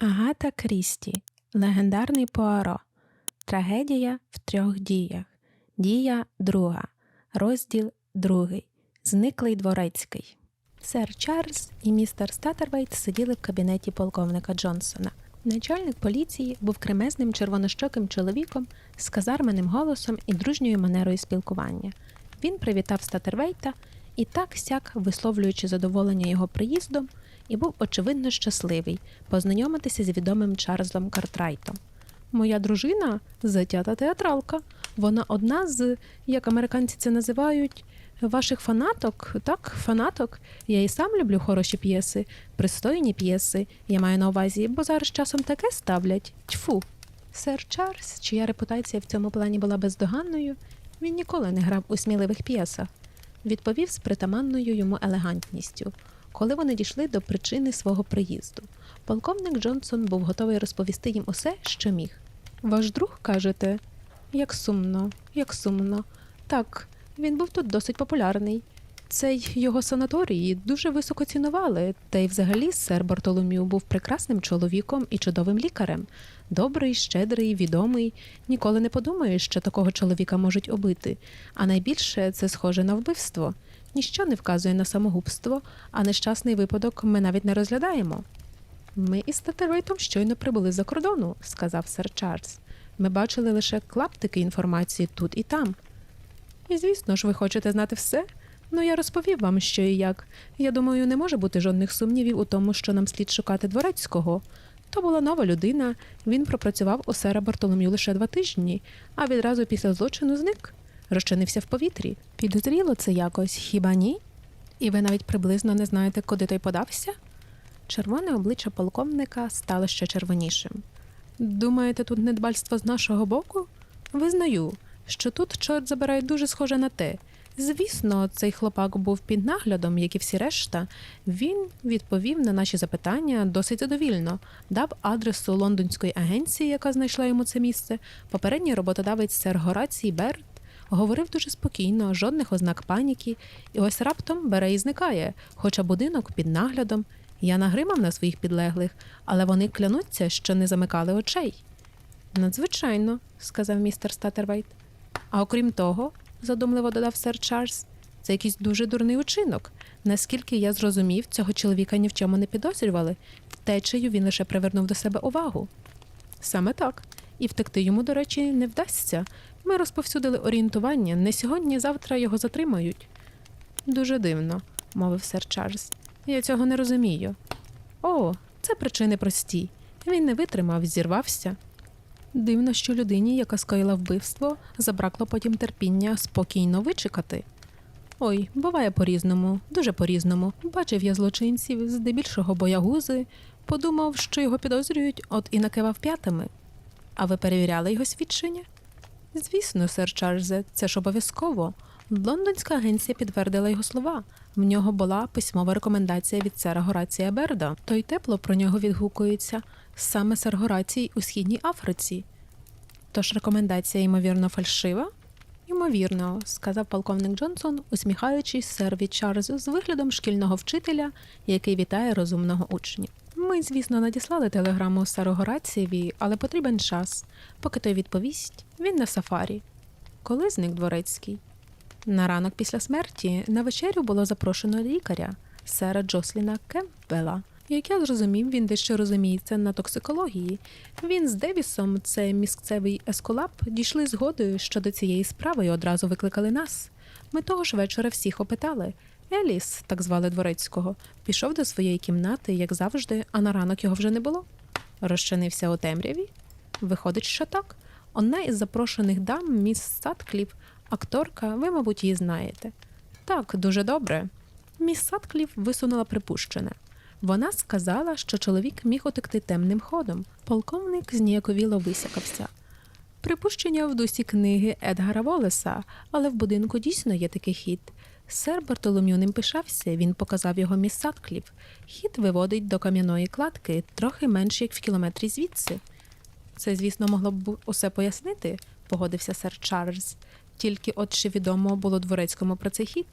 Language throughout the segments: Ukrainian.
Агата Крісті. Легендарний Пуаро. Трагедія в трьох діях. Дія друга. Розділ другий. Зниклий дворецький. Сер Чарльз і містер Статервейт сиділи в кабінеті полковника Джонсона. Начальник поліції був кремезним червонощоким чоловіком з казарменим голосом і дружньою манерою спілкування. Він привітав Статервейта і так сяк, висловлюючи задоволення його приїздом, і був очевидно щасливий познайомитися з відомим Чарльзом Картрайтом. Моя дружина затята театралка. Вона одна з, як американці це називають, ваших фанаток, так, фанаток. Я і сам люблю хороші п'єси, пристойні п'єси. Я маю на увазі, бо зараз часом таке ставлять. Тьфу. Сер Чарльз, чия репутація в цьому плані була бездоганною, він ніколи не грав у сміливих п'єсах. Відповів з притаманною йому елегантністю, коли вони дійшли до причини свого приїзду. Полковник Джонсон був готовий розповісти їм усе, що міг. Ваш друг, кажете, як сумно, як сумно. Так, він був тут досить популярний. Цей його санаторій дуже високо цінували, та й взагалі сер Бартоломю був прекрасним чоловіком і чудовим лікарем. Добрий, щедрий, відомий. Ніколи не подумаєш, що такого чоловіка можуть убити. А найбільше це схоже на вбивство. Ніщо не вказує на самогубство, а нещасний випадок ми навіть не розглядаємо. Ми із Татервейтом щойно прибули за кордону, сказав сер Чарльз. Ми бачили лише клаптики інформації тут і там. І звісно ж, ви хочете знати все? Ну, я розповів вам, що і як. Я думаю, не може бути жодних сумнівів у тому, що нам слід шукати дворецького. То була нова людина. Він пропрацював у сера Бартолом'ю лише два тижні, а відразу після злочину зник, розчинився в повітрі. Підозріло це якось, хіба ні? І ви навіть приблизно не знаєте, куди той подався? Червоне обличчя полковника стало ще червонішим. Думаєте, тут недбальство з нашого боку? Визнаю, що тут чорт забирає дуже схоже на те. Звісно, цей хлопак був під наглядом, як і всі решта. Він відповів на наші запитання досить задовільно, дав адресу лондонської агенції, яка знайшла йому це місце. Попередній роботодавець сер Горацій Берт говорив дуже спокійно, жодних ознак паніки, і ось раптом бере і зникає, хоча будинок під наглядом. Я нагримав на своїх підлеглих, але вони клянуться, що не замикали очей. Надзвичайно, сказав містер Статервейт. А окрім того, задумливо додав сер Чарльз, це якийсь дуже дурний учинок. Наскільки я зрозумів, цього чоловіка ні в чому не підозрювали, втечею він лише привернув до себе увагу. Саме так. І втекти йому, до речі, не вдасться. Ми розповсюдили орієнтування, не сьогодні, завтра його затримають. Дуже дивно, мовив сер Чарльз. Я цього не розумію. О, це причини прості. Він не витримав, зірвався. Дивно, що людині, яка скоїла вбивство, забракло потім терпіння спокійно вичекати. Ой, буває по-різному, дуже по-різному. Бачив я злочинців, здебільшого боягузи, подумав, що його підозрюють, от і накивав п'ятами. А ви перевіряли його свідчення? Звісно, сер Чарльзе, це ж обов'язково. Лондонська агенція підтвердила його слова. В нього була письмова рекомендація від сера Горація Берда. Той тепло про нього відгукується саме сер Горацій у східній Африці. Тож рекомендація, ймовірно, фальшива? Ймовірно, сказав полковник Джонсон, усміхаючись серві Чарльзу з виглядом шкільного вчителя, який вітає розумного учня. Ми, звісно, надіслали телеграму серу Горацієві, але потрібен час. Поки той відповість, він на сафарі. Коли зник дворецький? На ранок після смерті на вечерю було запрошено лікаря, сера Джосліна Кемпбела. Як я зрозумів, він дещо розуміється на токсикології. Він з Девісом, це місцевий ескулап, дійшли згодою щодо цієї справи і одразу викликали нас. Ми того ж вечора всіх опитали. Еліс, так звали дворецького, пішов до своєї кімнати, як завжди, а на ранок його вже не було. Розчинився у темряві. Виходить, що так. Одна із запрошених дам, міс Садкліф, акторка, ви, мабуть, її знаєте. Так, дуже добре. Міс Садкліф висунула припущене. Вона сказала, що чоловік міг утекти темним ходом. Полковник зніяковіло висякався. Припущення в дусі книги Едгара Волеса, але в будинку дійсно є такий хід. Сер Бартолом'ю ним пишався, він показав його міс Садкліф. Хід виводить до кам'яної кладки трохи менше, як в кілометрі звідси. Це, звісно, могло б усе пояснити, погодився сер Чарльз. Тільки от чи відомо було дворецькому про цей хід.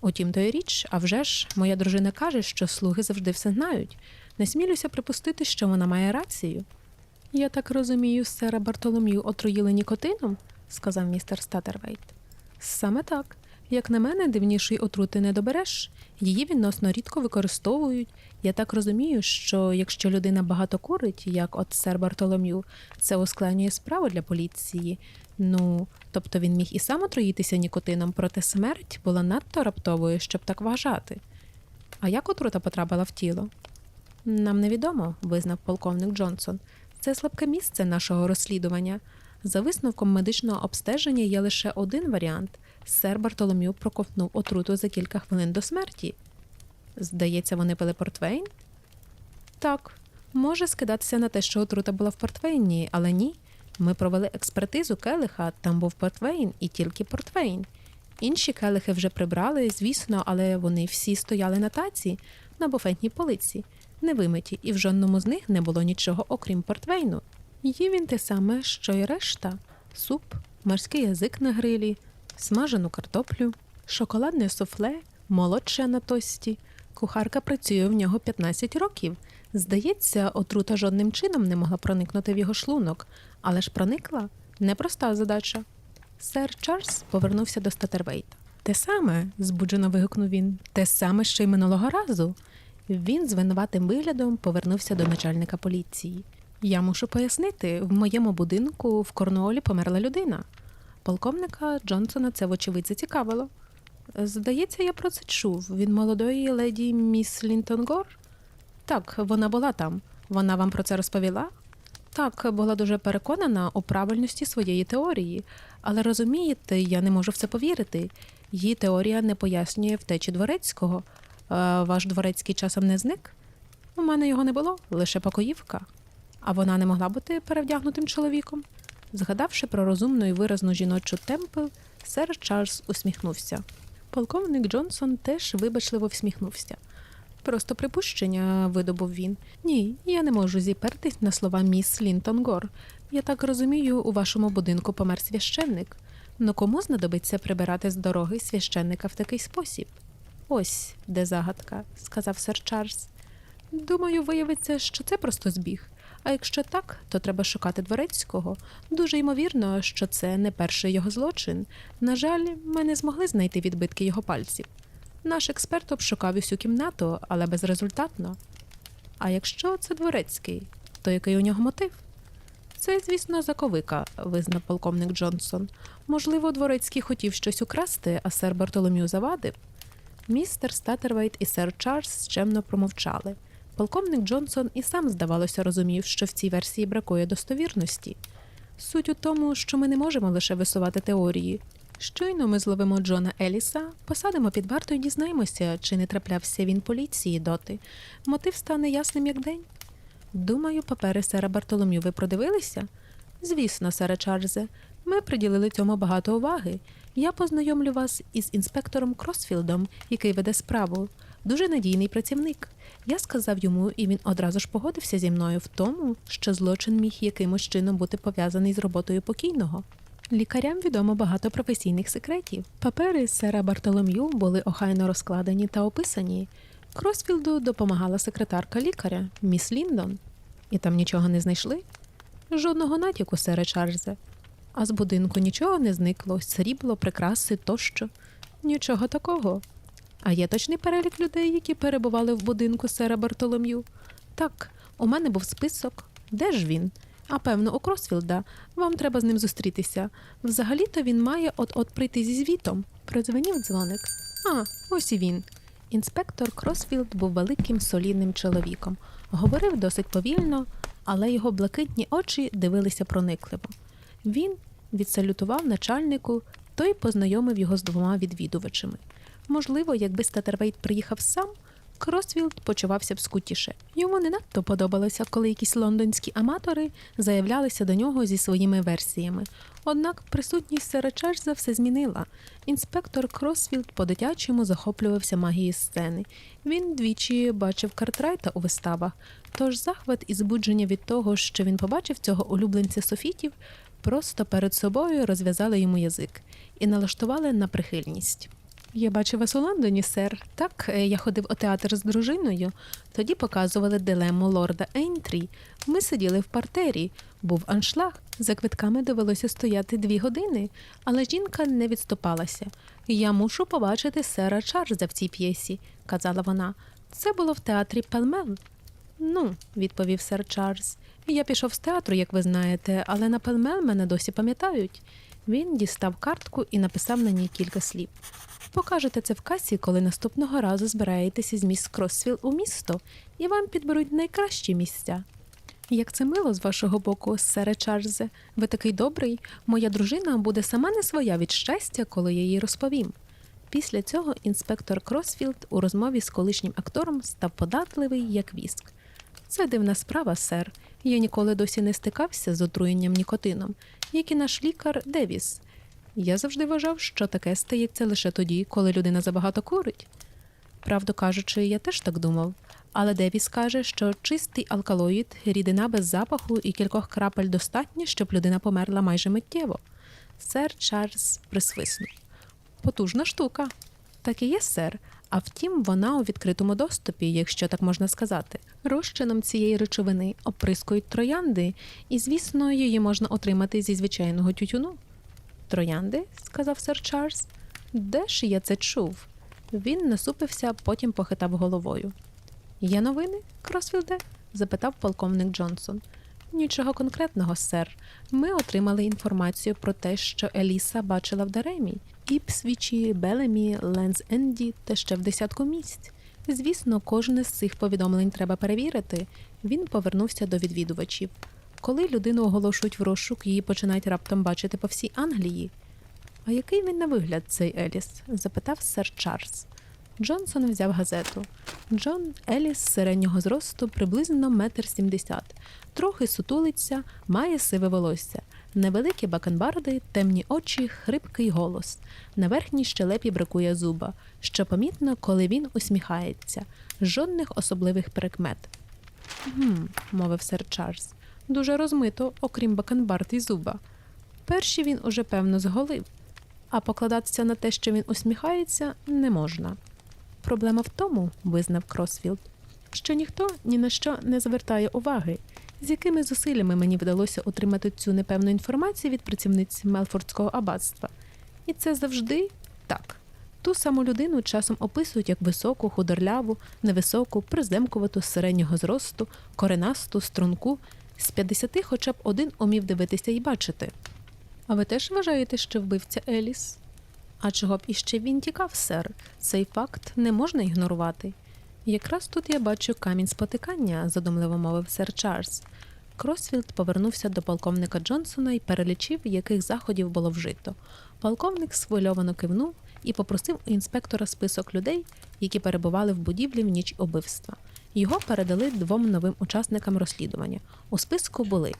Утім, то й річ, а вже ж, моя дружина каже, що слуги завжди все знають. Не смілюся припустити, що вона має рацію. Я так розумію, сера Бартолом'ю отруїли нікотином, сказав містер Статервейт. Саме так. Як на мене, дивнішої отрути не добереш. Її відносно рідко використовують. Я так розумію, що якщо людина багато курить, як от сер Бартолом'ю, це ускладнює справу для поліції. Ну, тобто він міг і сам отруїтися нікотином, проте смерть була надто раптовою, щоб так вважати. А як отрута потрапила в тіло? Нам невідомо, визнав полковник Джонсон. Це слабке місце нашого розслідування. За висновком медичного обстеження є лише один варіант: сер Бартолом'ю проковтнув отруту за кілька хвилин до смерті. Здається, вони пили портвейн? Так, може скидатися на те, що отрута була в портвейні, але ні. Ми провели експертизу келиха, там був портвейн і тільки портвейн. Інші келихи вже прибрали, звісно, але вони всі стояли на таці, на буфетній полиці, невимиті, і в жодному з них не було нічого, окрім портвейну. Їв він те саме, що й решта: суп, морський язик на грилі, смажену картоплю, шоколадне суфле, молодше на тості. Кухарка працює в нього 15 років. Здається, отрута жодним чином не могла проникнути в його шлунок, але ж проникла непроста задача. Сер Чарльз повернувся до Статервейта. Те саме, збуджено вигукнув він, те саме, що й минулого разу. Він з винуватим виглядом повернувся до начальника поліції. Я мушу пояснити, в моєму будинку в Корнуолі померла людина. Полковника Джонсона це вочевидь зацікавило. Здається, я про це чув від молодої леді міс Лінтон Гор. Так, вона була там. Вона вам про це розповіла? Так, була дуже переконана у правильності своєї теорії, але розумієте, я не можу в це повірити. Її теорія не пояснює втечі дворецького. А ваш дворецький часом не зник? У мене його не було, лише покоївка. А вона не могла бути перевдягнутим чоловіком. Згадавши про розумну і виразну жіночу темпл, сер Чарльз усміхнувся. Полковник Джонсон теж вибачливо всміхнувся. Просто припущення, видобув він. Ні, я не можу зіпертись на слова міс Лінтон Гор. Я так розумію, у вашому будинку помер священник. Но кому знадобиться прибирати з дороги священника в такий спосіб? Ось де загадка, сказав сер Чарльз. Думаю, виявиться, що це просто збіг. А якщо так, то треба шукати дворецького. Дуже ймовірно, що це не перший його злочин. На жаль, ми не змогли знайти відбитки його пальців. Наш експерт обшукав усю кімнату, але безрезультатно. А якщо це дворецький, то який у нього мотив? Це, звісно, заковика, визнав полковник Джонсон. Можливо, дворецький хотів щось украсти, а сер Бартолом'ю завадив. Містер Статервейт і сер Чарльз чемно промовчали. Полковник Джонсон і сам, здавалося, розумів, що в цій версії бракує достовірності. Суть у тому, що ми не можемо лише висувати теорії. Щойно ми зловимо Джона Еліса, посадимо під варту і дізнаємося, чи не траплявся він поліції доти. Мотив стане ясним як день. Думаю, папери сера Бартолом'ю ви продивилися? Звісно, сере Чарльзе, ми приділили цьому багато уваги. Я познайомлю вас із інспектором Кросфілдом, який веде справу. Дуже надійний працівник. Я сказав йому, і він одразу ж погодився зі мною в тому, що злочин міг якимось чином бути пов'язаний з роботою покійного. Лікарям відомо багато професійних секретів. Папери сера Бартолом'ю були охайно розкладені та описані. Кросфілду допомагала секретарка лікаря, міс Ліндон. І там нічого не знайшли? Жодного натяку, сере Чарльзе. А з будинку нічого не зникло, срібло, прикраси тощо. Нічого такого. А є точний перелік людей, які перебували в будинку сера Бартолом'ю? Так, у мене був список. Де ж він? А певно, у Кросфілда. Вам треба з ним зустрітися. Взагалі-то він має от-от прийти зі звітом. Продзвенів дзвоник. А, ось і він. Інспектор Кросфілд був великим солідним чоловіком. Говорив досить повільно, але його блакитні очі дивилися проникливо. Він відсалютував начальнику, той познайомив його з двома відвідувачами. Можливо, якби Статервейт приїхав сам, Кросфілд почувався б скутіше. Йому не надто подобалося, коли якісь лондонські аматори заявлялися до нього зі своїми версіями. Однак присутність сера Чарльза все змінила. Інспектор Кросфілд по-дитячому захоплювався магією сцени. Він двічі бачив Картрайта у виставах, тож захват і збудження від того, що він побачив цього улюбленця софітів, просто перед собою розв'язали йому язик і налаштували на прихильність. Я бачив вас у Лондоні, сер. Так, е, я ходив у театр з дружиною. Тоді показували дилему лорда Ейнтрі. Ми сиділи в партері. Був аншлаг. За квитками довелося стояти дві години, але жінка не відступалася. Я мушу побачити сера Чарльза в цій п'єсі, казала вона. Це було в театрі Пелмел. Ну, відповів сер Чарльз. Я пішов з театру, як ви знаєте, але на Пелмел мене досі пам'ятають. Він дістав картку і написав на ній кілька слів. Покажете це в касі, коли наступного разу збираєтеся з міст Кросвіл у місто, і вам підберуть найкращі місця. Як це мило з вашого боку, сере Чарльзе, ви такий добрий. Моя дружина буде сама не своя від щастя, коли я їй розповім. Після цього інспектор Кросфілд у розмові з колишнім актором став податливий, як віск. Це дивна справа, сер. Я ніколи досі не стикався з отруєнням нікотином, як і наш лікар Девіс. Я завжди вважав, що таке стається лише тоді, коли людина забагато курить. Правду кажучи, я теж так думав. Але Девіс каже, що чистий алкалоїд, рідина без запаху і кількох крапель достатньо, щоб людина померла майже миттєво. Сер Чарльз присвиснув. Потужна штука. Так і є, сер. А втім, вона у відкритому доступі, якщо так можна сказати. Розчином цієї речовини оприскують троянди, і, звісно, її можна отримати зі звичайного тютюну. Троянди? сказав сер Чарльз. Де ж я це чув? Він насупився, потім похитав головою. Є новини, Кросфілде? запитав полковник Джонсон. Нічого конкретного, сер. Ми отримали інформацію про те, що Еліса бачила в Даремі, Іпсвічі, Белемі, Ленз Енді та ще в десятку місць. Звісно, кожне з цих повідомлень треба перевірити. Він повернувся до відвідувачів. Коли людину оголошують в розшук, її починають раптом бачити по всій Англії. А який він на вигляд, цей Еліс? запитав сер Чарльз. Джонсон взяв газету. Джон Еліс середнього зросту приблизно метр сімдесят, трохи сутулиться, має сиве волосся, невеликі бакенбарди, темні очі, хрипкий голос. На верхній щелепі бракує зуба, що помітно, коли він усміхається, жодних особливих прикмет. Гм, мовив сер Чарльз. Дуже розмито, окрім бакенбард і зуба. Перші він уже певно зголив, а покладатися на те, що він усміхається, не можна. Проблема в тому, визнав Кросфілд, що ніхто ні на що не звертає уваги, з якими зусиллями мені вдалося отримати цю непевну інформацію від працівниць Мелфордського аббатства. І це завжди так. Ту саму людину часом описують як високу, худорляву, невисоку, приземкувату середнього зросту, коренасту, струнку. З 50 хоча б один умів дивитися і бачити. А ви теж вважаєте, що вбивця Еліс? А чого б іще він тікав, сер? Цей факт не можна ігнорувати. Якраз тут я бачу камінь спотикання, задумливо мовив сер Чарльз. Кросфілд повернувся до полковника Джонсона і перелічив, яких заходів було вжито. Полковник схвильовано кивнув і попросив у інспектора список людей, які перебували в будівлі в ніч убивства. Його передали двом новим учасникам розслідування. У списку були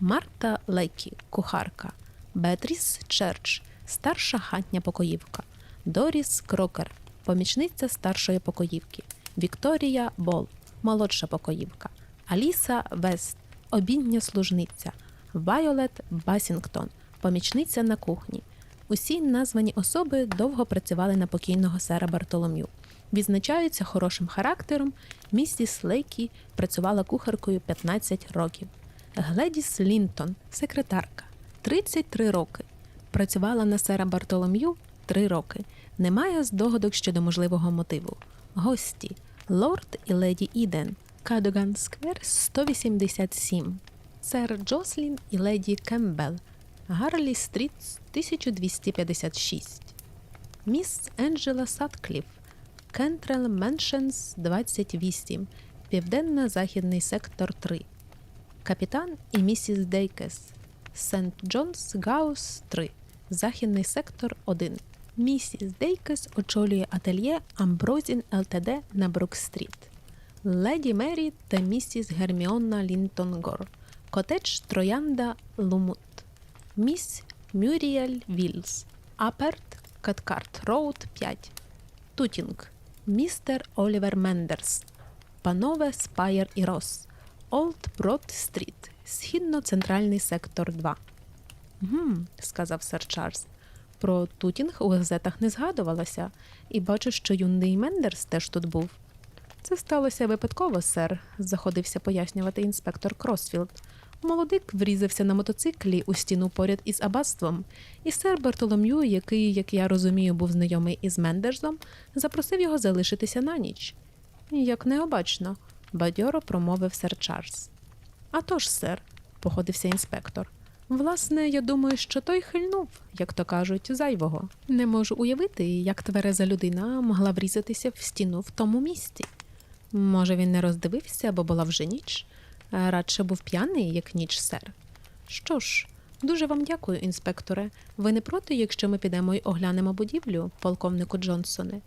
Марта Леккі, кухарка, Бетріс Черч, старша хатня покоївка, Доріс Крокер, помічниця старшої покоївки, Вікторія Бол, молодша покоївка, Аліса Вест, обідня служниця, Вайолет Басінгтон, помічниця на кухні. Усі названі особи довго працювали на покійного сера Бартолом'ю. Відзначаються хорошим характером. Місіс Лейкі працювала кухаркою 15 років. Гледіс Лінтон, секретарка, 33 роки. Працювала на сера Бартолом'ю 3 роки. Немає здогадок щодо можливого мотиву. Гості. Лорд і леді Іден, Кадоган Сквер 187, сер Джослін і леді Кембел, Гарлі Стріт 1256, міс Енджела Саткліф, Кентрел Меншенс 28, Південно-Західний сектор 3, Капітан і місіс Дейкес, Сент Джонс Гаус 3, Західний сектор 1. Місіс Дейкес очолює ательє Амброзін ЛТД на Брук-стріт. Леді Мері та місіс Герміонна Лінтон Гор. Котедж Троянда Лумут. Міс Мюріель Вілс. Аперт Каткарт Роуд 5. Тутінг. Містер Олівер Мендерс. Панове Спайер і Рос. Олд Брод Стріт. Східно-центральний сектор 2. Гм, сказав сер Чарльз. Про тутінг у газетах не згадувалося, і бачу, що юний Мендерс теж тут був. Це сталося випадково, сер, заходився пояснювати інспектор Кросфілд. Молодик врізався на мотоциклі у стіну поряд із аббатством, і сер Бартолом'ю, який, як я розумію, був знайомий із Мендерсом, запросив його залишитися на ніч. Як необачно, бадьоро промовив сер Чарльз. «А тож, сер, походився інспектор. Власне, я думаю, що той хильнув, як то кажуть, зайвого. Не можу уявити, як твереза людина могла врізатися в стіну в тому місці. Може, він не роздивився, бо була вже ніч, радше був п'яний, як ніч, сер. Що ж, дуже вам дякую, інспекторе. Ви не проти, якщо ми підемо й оглянемо будівлю, полковнику Джонсоне?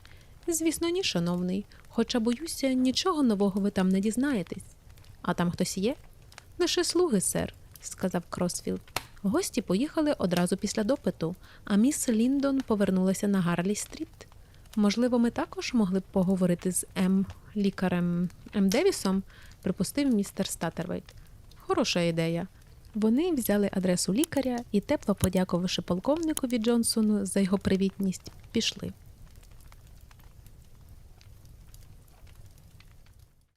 Звісно, ні, шановний, хоча боюся, нічого нового ви там не дізнаєтесь. А там хтось є? Лише слуги, сер, сказав Кросфілд. Гості поїхали одразу після допиту, а міс Ліндон повернулася на Гарлі Стріт. Можливо, ми також могли б поговорити з М. лікарем М. Девісом, припустив містер Статервейт. Хороша ідея. Вони взяли адресу лікаря і, тепло подякувавши полковникові Джонсону за його привітність, пішли.